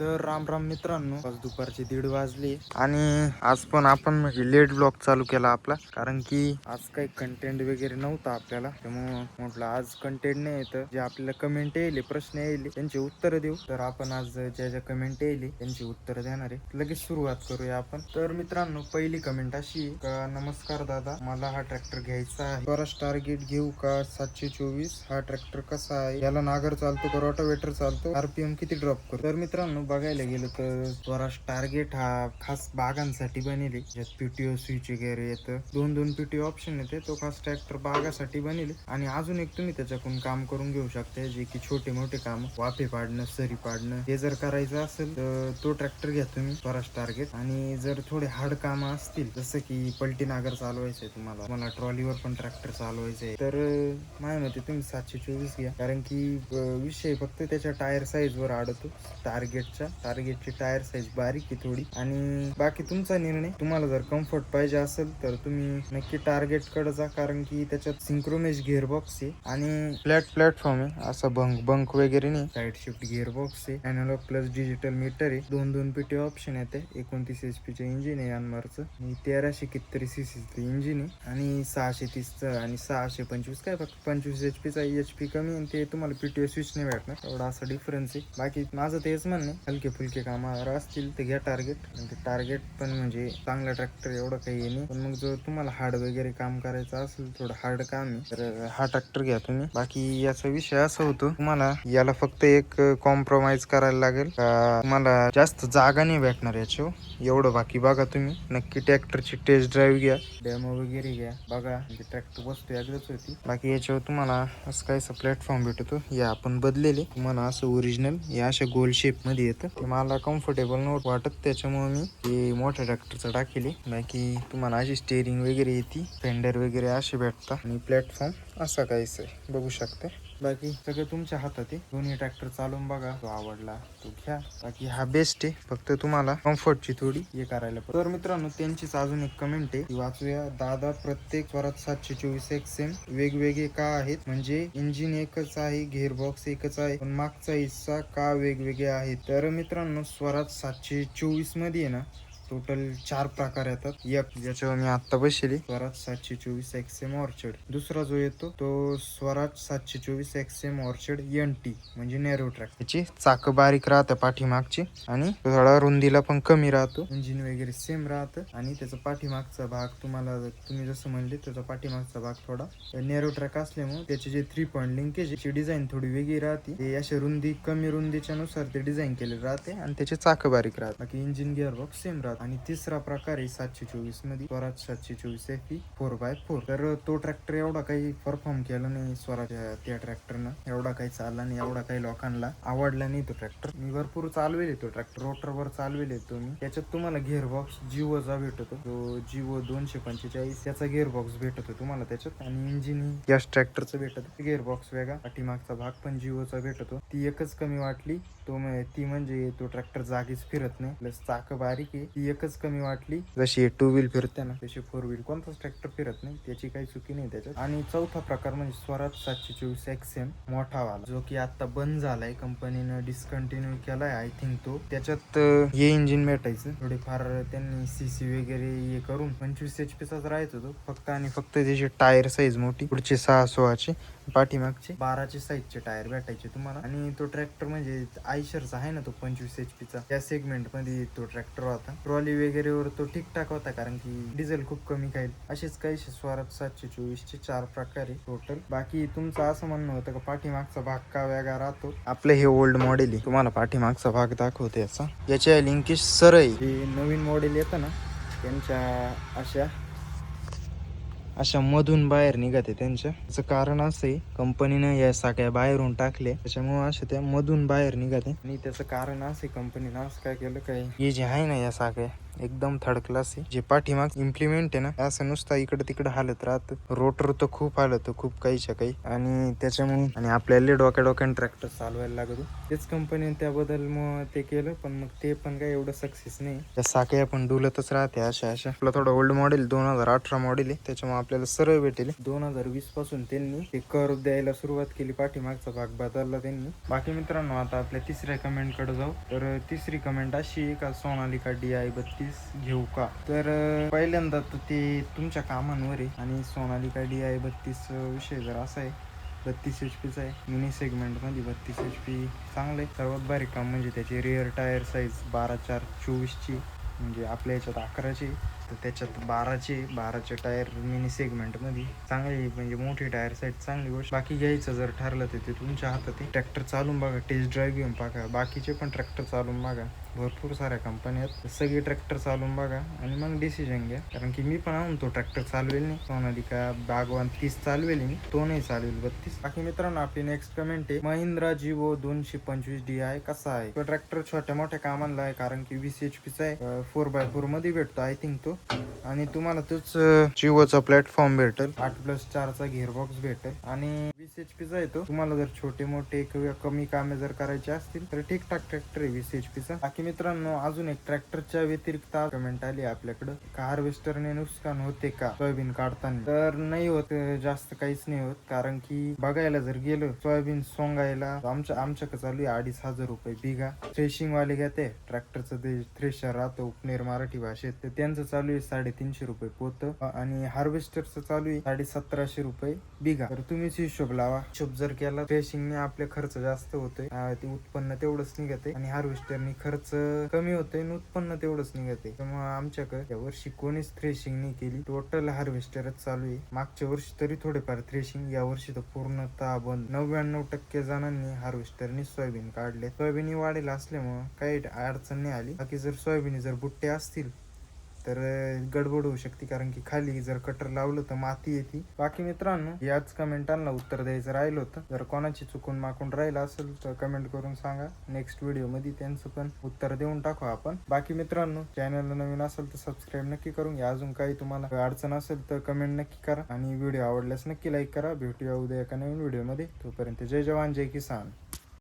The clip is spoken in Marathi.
तर राम राम मित्रांनो आज दुपारचे दीड वाजले आणि आज पण आपण म्हणजे लेट ब्लॉग चालू केला आपला. कारण की आज काही कंटेंट वगैरे नव्हता आपल्याला. त्यामुळं म्हटलं आज कंटेंट नाही येतं जे आपल्याला कमेंट येईल प्रश्न येईल त्यांची उत्तर देऊ. तर आपण आज ज्या ज्या कमेंट येईल त्यांची उत्तर देणार आहे. लगेच सुरुवात करूया आपण. तर मित्रांनो पहिली कमेंट अशी का नमस्कार दादा मला हा ट्रॅक्टर घ्यायचा आहे. स्वराज टार्गेट घेऊ का सातशे चोवीस? हा ट्रॅक्टर कसा आहे? याला नागर चालतो का रोटावेटर चालतो? आरपीएम किती ड्रॉप करतो तर मित्रांनो बघायला गेलं तर स्वराज टार्गेट हा खास बागांसाठी बनेल. ज्यात पीटीओ स्विच वगैरे येतं. दोन दोन पीटीओ ऑप्शन येते. तो खास ट्रॅक्टर बागासाठी बनेल. आणि अजून एक तुम्ही त्याच्याकडून काम करून घेऊ शकता जे की छोटे मोठे काम. वाफे पाडणं सरी पाडणं हे जर करायचं असेल तर तो ट्रॅक्टर घ्या तुम्ही स्वराज टार्गेट आणि जर थोडे हार्ड काम असतील जसं की पलटी नागर चालवायचं आहे तुम्हाला मला ट्रॉलीवर पण ट्रॅक्टर चालवायचं आहे तर माझ्या मते तुम्ही सातशे चोवीस घ्या. कारण की विषय फक्त त्याच्या टायर साईज वर आडतो. टार्गेटच्या टार्गेटची टायर साईज बारीक आहे थोडी. आणि बाकी तुमचा निर्णय तुम्हाला जर कम्फर्ट पाहिजे असेल तर तुम्ही नक्की टार्गेटकडे जा कारण की त्याच्यात सिंक्रोमेज गिअरबॉक्स आहे आणि फ्लॅट प्लॅटफॉर्म आहे. असा बंक बंक वगैरे नाही. साईड शिफ्ट गिअरबॉक्स आहे. अॅनालॉग प्लस डिजिटल मीटर आहे. दोन दोन पीटी ऑप्शन येते एकोणतीस एच पीचे इंजिन आहे यानमारचं आणि तेराशे कितीतरी सी सीचं इंजिन आहे. आणि सहाशे तीसचं आणि सहाशे पंचवीस. काय फक्त पंचवीस एच पीचा एच पी कमी आणि ते तुम्हाला पीटीओ स्विच नाही भेटणार. एवढा असा डिफरन्स आहे. बाकी माझं तेच म्हणणं आहे, हलके फुलके कामावर असतील तर घ्या टार्गेट ते टार्गेट पण म्हणजे चांगला ट्रॅक्टर एवढं काही हे नाही. पण मग जर तुम्हाला हार्ड वगैरे काम करायचं असेल थोडं हार्ड काम आहे तर हा ट्रॅक्टर घ्या तुम्ही. बाकी याचा विषय असा होतो तुम्हाला याला फक्त एक कॉम्प्रोमाइज करायला लागेल. तुम्हाला जास्त जागा नाही भेटणार याच्यावर हो. एवढं बाकी बघा तुम्ही. नक्की ट्रॅक्टरची टेस्ट ड्राईव्ह घ्या. डेमो वगैरे घ्या. बघा म्हणजे ट्रॅक्टर वस्तू एकदाच होती. बाकी याच्यावर तुम्हाला असं काहीसा प्लॅटफॉर्म भेटतो. या आपण बदलेले तुम्हाला असं ओरिजिनल या अशा गोल शेपमध्ये येत. ते मला कम्फर्टेबल नव्हतं वाटत. त्याच्यामुळे मी ते मोठ्या ट्रॅक्टरचं टाकेले बाकी तुम्हाला अशी स्टेअरिंग वगैरे येते. फेंडर वगैरे असे भेटतात. आणि प्लॅटफॉर्म असा काहीच आहे. बघू शकते. बाकी सगळं तुमच्या हातात आहे. दोन्ही ट्रॅक्टर चालून बघा. तो आवडला तो घ्या. बाकी हा बेस्ट आहे. फक्त तुम्हाला कम्फर्टची थोडी हे करायला पाहिजे तर मित्रांनो त्यांचीच अजून एक कमेंट आहे. ती वाचूया. दादा प्रत्येक स्वरात सातशे चोवीस एक्सेम वेगवेगळे का आहेत? म्हणजे इंजिन एकच आहे गेअरबॉक्स एकच आहे पण मागचा हिस्सा का वेगवेगळे आहेत? तर मित्रांनो स्वरात सातशे चोवीसमध्ये ना टोटल चार प्रकार येतात. एक ज्याच्यावर मी आता बसली. स्वराज सातशे चोवीस एक्सएम ऑर्चर्ड दुसरा जो येतो तो स्वराज सातशे चोवीस एक्सएम ऑर्चर्ड एन टी म्हणजे नेरो ट्रॅक त्याची चाक बारीक राहते पाठीमागची आणि थोडा रुंदीला पण कमी राहतो. इंजिन वगैरे सेम राहतं आणि त्याचा पाठीमागचा भाग तुम्हाला तुम्ही जसं म्हणले त्याचा पाठीमागचा भाग थोडा नेरो ट्रॅक असल्यामुळे त्याचे जे थ्री पॉईंट लिंकेज ची डिझाईन थोडी वेगळी राहते. ते अशा रुंदी कमी रुंदीच्या नुसार ते डिझाईन केले राहते आणि त्याचे चाक बारीक राहते. बाकी इंजिन गिअर बॉक्स सेम राहते. आणि तिसरा प्रकार आहे सातशे चोवीसमध्ये स्वराज सातशे चोवीस एफ फोर बाय फोर तर तो ट्रॅक्टर एवढा काही परफॉर्म केला नाही स्वराज त्या ट्रॅक्टरनं एवढा काही चालला नाही एवढा काही लोकांना आवडला नाही तो ट्रॅक्टर मी भरपूर चालवेल तो ट्रॅक्टर रोटरवर चालवेल तो मी. त्याच्यात तुम्हाला गिअर बॉक्स जिओचा भेटतो. तो जिओ दोनशे पंचेचाळीस त्याचा गिअर बॉक्स भेटतो तुम्हाला त्याच्यात. आणि इंजिन याच ट्रॅक्टरचं भेटत. गिअर बॉक्स वेगळा पाठीमागचा भाग पण जिओचा भेटतो. ती एकच कमी वाटली. तो ती म्हणजे तो ट्रॅक्टर जागीच फिरत नाही. प्लस चाक बारीक आहे. ती एकच कमी वाटली. जशी टू व्हील फिरते ना तशी फोर व्हील कोणताच ट्रॅक्टर फिरत नाही. त्याची काही चुकी नाही त्याच्यात. आणि चौथा प्रकार म्हणजे स्वराज सातशे चोवीस एक्सएम मोठा वाला जो की आता बंद झालाय. कंपनीनं डिस्कंटिन्यू केलाय आय थिंक तो. त्याच्यात हे इंजिन भेटायचं. थोडेफार त्यांनी सी सी वगैरे हे करून पंचवीस एच पीचाच राहायचा तो फक्त आणि फक्त त्याची टायर साईज मोठी पुढचे सहा सोळाचे पाठीमागचे बाराचे साईजचे टायर भेटायचे तुम्हाला. आणि तो ट्रॅक्टर म्हणजे आयशरचा आहे ना तो पंचवीस एच पीचा त्या सेगमेंटमध्ये तो ट्रॅक्टर होता. ट्रॉली वगैरेवर तो ठीकठाक होता कारण की डिझेल खूप कमी खाईल. असेच काही स्वराज सातशे चोवीस चे चार प्रकार आहे टोटल बाकी तुमचं असं म्हणणं होतं का पाठीमागचा भाग का वेगळा राहतो? आपलं हे ओल्ड मॉडेल आहे. तुम्हाला पाठीमागचा भाग दाखवते याचा. याच्या लिंकेज सरळ हे नवीन मॉडेल येतं ना त्यांच्या अशा अशा मधून बाहेर निघते त्यांच्या. त्याचं कारण असं आहे कंपनीनं या साख्या बाहेरून टाकले त्याच्यामुळे अशा त्या मधून बाहेर निघते. आणि त्याचं कारण असं आहे कंपनीनं असं काय केलं काय? हे जे आहे ना या साख्या एकदम थर्ड क्लास आहे. जे पाठीमाग इम्प्लिमेंट आहे ना असं नुसतं इकडे तिकडे हालत राहत. रोटर तर खूप हालत खूप काहीच्या काही. आणि त्याच्यामुळे आणि आपल्याला डोक्या डोक्यान ट्रॅक्टर चालवायला लागतो तेच कंपनीने त्याबद्दल मग ते केलं पण मग ते पण काय एवढं सक्सेस नाही. त्या साखळ्या पण डुलतच राहते अशा अशा. आपला थोडं ओल्ड मॉडेल दोन हजार अठरा मॉडेल आहे. त्याच्यामुळे आपल्याला सरळ भेटेल. दोन हजार वीसपासून त्यांनी ते कर द्यायला सुरुवात केली पाठीमागचा भाग बदलला त्यांनी. बाकी मित्रांनो आता आपल्या तिसऱ्या कमेंटकडे जाऊ. तर तिसरी कमेंट अशी का सोनालिका डी आय बत्तीस. घेऊ का? तर पहिल्यांदा तर ते तुमच्या कामांवर आहे. आणि सोनालिका डी आय बत्तीस विषय जर असा आहे. बत्तीस एच पीचा आहे. मिनी सेगमेंटमध्ये बत्तीस एच पी चांगलं आहे. सर्वात भारी काम म्हणजे त्याची रिअर टायर साईज बारा चार चोवीसची म्हणजे आपल्या याच्यात अकराची तर त्याच्यात बाराचे बाराचे टायर मिनी सेगमेंटमध्ये चांगली म्हणजे मोठी टायर साईड चांगली गोष्ट. बाकी घ्यायचं जर ठरलं तर ते तुमच्या हातात आहे. ट्रॅक्टर चालून बघा. टेस्ट ड्राईव्ह घेऊन बघा बाकीचे पण ट्रॅक्टर चालून बघा. भरपूर साऱ्या कंपन्या आहेत. सगळी सगळे ट्रॅक्टर चालून बघा आणि मग डिसिजन घ्या. कारण की मी पण आणून तो ट्रॅक्टर चालवेल नाही. सोनालिका बागवान तीस चालवेल मी. तो नाही चालवेल बत्तीस. बाकी मित्रांनो आपली नेक्स्ट कमेंट आहे. महिंद्रा जिओ दोनशे पंचवीस डी आय कसा आहे? तो ट्रॅक्टर छोट्या मोठ्या कामाला आहे कारण की वीस एच पीचा आहे. फोर बाय फोरमध्ये भेटतो आय थिंक तो. आणि तुम्हाला तोच जिओचा प्लॅटफॉर्म भेटेल. आठ प्लस चारचा गिअरबॉक्स भेटेल. आणि वीस एच पीचा आहे तो. तुम्हाला जर छोटे मोठे किंवा कमी कामे जर करायचे असतील तर ठीकठाक ट्रॅक्टर आहे वीस एच पीचा बाकी मित्रांनो अजून एक ट्रॅक्टरच्या व्यतिरिक्त कमेंट आली आपल्याकडं. का हार्वेस्टरने नुकसान होते का? सोयाबीन काढताना. तर नाही होत जास्त काहीच नाही होत. कारण की बघायला जर गेलं सोयाबीन सोंगायला आमच्या आमच्याकडे चालू आहे अडीच हजार रुपये बिघा. थ्रेशिंग वाले घेते ट्रॅक्टरचं ते थ्रेशर राहतं उपनेर मराठी भाषेत. तर त्यांचं चालू आहे साडेतीनशे रुपये पोत. आणि हार्वेस्टरचं चालू आहे साडे सतराशे रुपये बिघा. तर तुम्हीच हिशोब लावा. हिशोब जर केला थ्रेशिंगने आपले खर्च जास्त होतोय. ते उत्पन्न तेवढंच निघते आणि हार्वेस्टरने खर्च कमी होतोय आणि उत्पन्न तेवढंच निघते त्यामुळे आमच्याकडे या वर्षी कोणीच थ्रेशिंग नाही केली. टोटल हार्वेस्टरच चालू आहे. मागच्या वर्षी तरी थोडेफार थ्रेशिंग या वर्षी तर पूर्णतः बंद. नव्याण्णव टक्के जणांनी हार्वेस्टरने सोयाबीन काढले सोयाबीन वाढेल असल्यामुळं काही अडचण नाही आली. बाकी जर सोयाबीन जर बुट्टे असतील तर गडबड होऊ शकते. कारण की खाली जर कटर लावलं तर माती येते. बाकी मित्रांनो याच कमेंटांना उत्तर द्यायचं राहिलं होतं. जर कोणाची चुकून माकून राहिलं असेल तर कमेंट करून सांगा. नेक्स्ट व्हिडिओमध्ये त्यांचं पण उत्तर देऊन टाकू आपण. बाकी मित्रांनो चॅनलला नवीन असेल तर सबस्क्राईब नक्की करून घ्या. अजून काही तुम्हाला अडचण असेल तर कमेंट नक्की करा. आणि व्हिडिओ आवडल्यास नक्की लाईक करा. भेटूया उद्या एका नवीन व्हिडिओमध्ये तोपर्यंत जय जवान जय किसान.